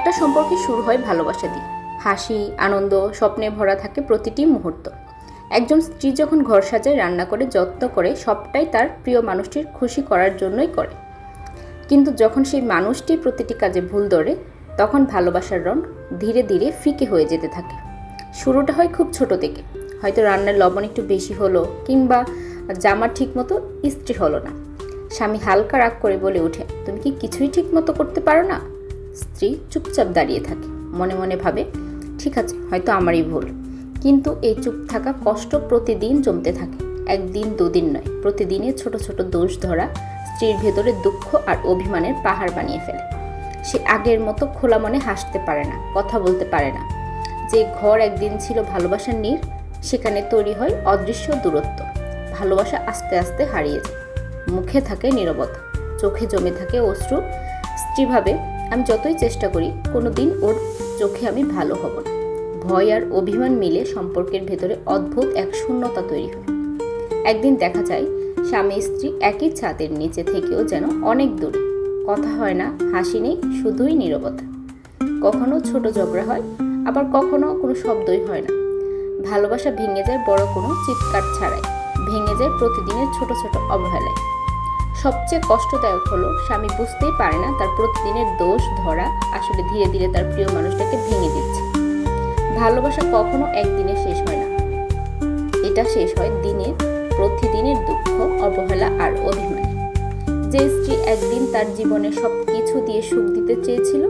একটা সম্পর্কে শুরু হয় ভালোবাসা দিয়ে। হাসি, আনন্দ, স্বপ্নে ভরা থাকে প্রতিটি মুহূর্ত। একজন স্ত্রী যখন ঘর সাজায়, রান্না করে, যত্ন করে, সবটাই তার প্রিয় মানুষটির খুশি করার জন্যই করে। কিন্তু যখন সেই মানুষটি প্রতিটি কাজে ভুল ধরে, তখন ভালোবাসার রং ধীরে ধীরে ফিকে হয়ে যেতে থাকে। শুরুটা হয় খুব ছোট থেকে। হয়তো রান্নার লবণ একটু বেশি হলো কিংবা জামা ঠিকমতো ইস্ত্রি হলো না। স্বামী হালকা রাগ করে বলে ওঠে, তুমি কি কিছুই ঠিক মতো করতে পারো না? স্ত্রী চুপচাপ দাঁড়িয়ে থাকে। মনে মনে ভাবে, ঠিক আছে, হয়তো আমারই ভুল। কিন্তু এই চুপ থাকা কষ্ট প্রতিদিন জমতে থাকে। একদিন, দুদিন নয় প্রতিদিনই ছোট ছোট দোষ ধরা স্ত্রীর ভেতরে দুঃখ আর অভিমানের পাহাড় বানিয়ে ফেলে। সে আগের মতো খোলা মনে হাসতে পারে না, কথা বলতে পারে না। যে ঘর একদিন ছিল ভালোবাসার নীর, সেখানে তৈরি হয় অদৃশ্য দূরত্ব। ভালোবাসা আস্তে আস্তে হারিয়ে যায়। মুখে থাকে নীরবতা, চোখে জমে থাকে অশ্রু। স্ত্রী ভাবে আমি যতই চেষ্টা করি কোনো দিন ওর চোখে আমি ভালো হব না। ভয় আর অভিমান মিলে সম্পর্কের ভেতরে অদ্ভুত এক শূন্যতা তৈরি হয়। একদিন দেখা যায়, স্বামী স্ত্রী একই ছাদের নিচে থেকেও যেন অনেক দূরে। কথা হয় না, হাসি নেই, শুধুই নীরবতা। কখনো ছোট ঝগড়া হয়, আবার কখনো কোনো শব্দই হয় না। ভালোবাসা ভেঙে যায় বড় কোনো চিৎকার ছাড়াই। ভেঙে যায় প্রতিদিনের ছোট ছোট অবহেলায়। সবচেয়ে কষ্টদায়ক হলো, স্বামী বুঝতেই পারে না তার প্রতিদিনের দোষ ধরা, আসলে ধীরে ধীরে তার প্রিয় মানুষটাকে ভেঙে দিচ্ছে। ভালোবাসা কখনো একদিনে শেষ হয় না। এটা শেষ হয় দিনের, প্রতিদিনের দুঃখ, অবহেলা আর অভিমান। যে স্ত্রী একদিন তার জীবনে সব কিছু দিয়ে সুখ দিতে চেয়েছিল,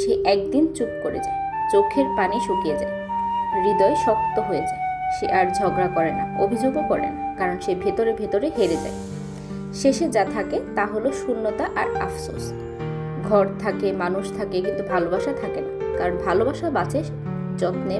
সে একদিন চুপ করে যায়, চোখের পানি শুকিয়ে যায়, হৃদয় শক্ত হয়ে যায়, সে আর ঝগড়া করে না, অভিযোগও করে না, কারণ সে ভেতরে ভেতরে হেরে যায়। শেষে যা থাকে তা হলো শূন্যতা আর আফসোস। ঘর থাকে, মানুষ থাকে, কিন্তু ভালোবাসা থাকে না। কারণ ভালোবাসা বাঁচে যত্নে